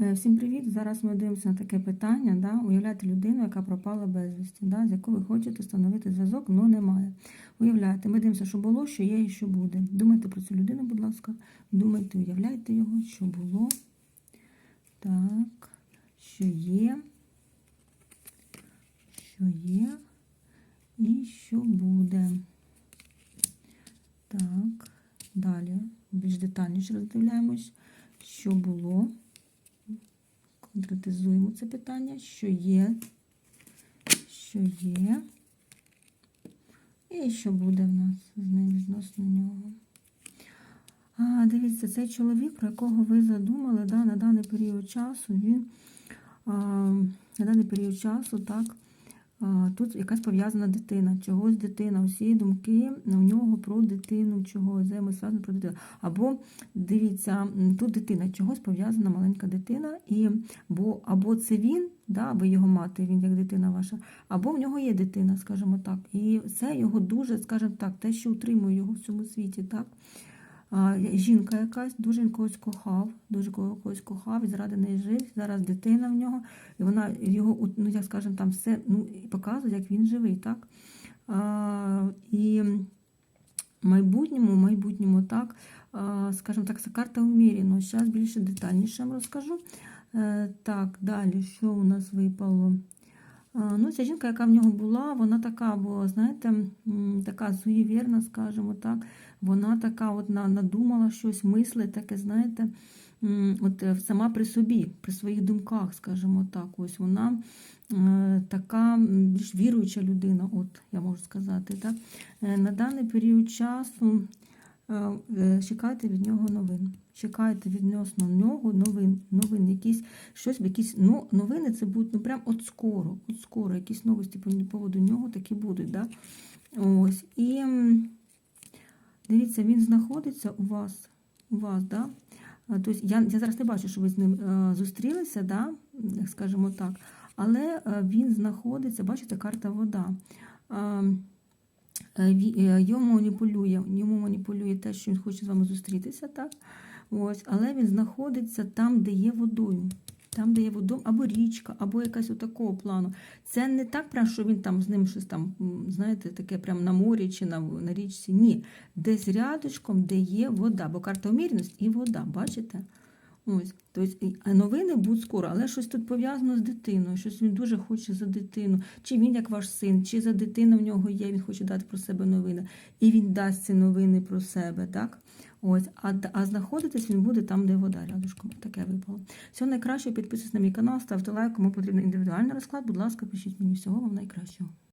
Е, Всім привіт! Зараз ми дивимося на таке питання. Да? Уявляєте людину, яка пропала безвісті, да? з якою ви хочете встановити зв'язок, але немає. Уявляєте, ми дивимося, що було, що є і що буде. Думайте про цю людину, будь ласка. Думайте, уявляйте його, що було. Так, що є, що є і що буде. Так, далі більш детальніше роздивляємось, що було. Конкретизуємо це питання, що є, що є, і що буде в нас з ним відносно нього. А, Дивіться, цей чоловік, про якого ви задумали, да, на даний період часу, він а, на даний період часу, так, тут якась пов'язана дитина, чогось дитина, усі думки у нього про дитину, чогось взаємосв'язано про дитину. Або дивіться, тут дитина, чогось пов'язана маленька дитина, і, бо, або це він, да, ви його мати, він як дитина ваша, або в нього є дитина, скажімо так. І це його дуже, скажімо так, те, що утримує його в цьому світі. так. Жінка якась дуже когось кохав, дуже когось кохав і заради неї жив. Зараз дитина в нього, і вона його, ну як скажемо, там все ну, показує, як він живий, так? А, І в майбутньому, в майбутньому, так, а, скажімо так, це карта уміряно. Зараз більше детальніше вам розкажу. Е, Так, далі, що у нас випало? Ну, ця жінка, яка в нього була, вона така була, знаєте, така суєвірна, скажімо так. Вона така от надумала щось, мислить, таке, знаєте, от е, сама при собі, при своїх думках, скажімо так. Ось вона е, така більш віруюча людина, от я можу сказати. Так? Е, На даний період часу чекайте від нього новин. Чекайте відносно нього новин, новин, якісь щось, якісь ну, новини це будуть ну прям от скоро, от скоро, якісь новості по поводу нього такі будуть. Да? Ось. І дивіться, він знаходиться у вас, у вас, да? Тобто я, я зараз не бачу, що ви з ним е, зустрілися, да? скажімо так, але е, він знаходиться, бачите, карта вода. Е, е, Йому маніпулює, йому маніпулює те, що він хоче з вами зустрітися, так? Ось, але він знаходиться там, де є водою. Там, де є водом, або річка, або якась отакого плану. Це не так, прям, що він там з ним щось там, знаєте, таке прям на морі чи на, на річці. Ні. Десь рядочком, де є вода, бо карта умірність і вода, бачите? Ось, тобто, новини будуть скоро, але щось тут пов'язано з дитиною, щось він дуже хоче за дитину. Чи він як ваш син, чи за дитина в нього є, він хоче дати про себе новини. І він дасть ці новини про себе, так? Ось, а, а знаходитись він буде там, де вода рядышком. Таке випало. Всього найкраще, підписуйтесь на мій канал, ставте лайк, кому потрібен індивідуальний розклад. Будь ласка, пишіть мені всього вам найкращого.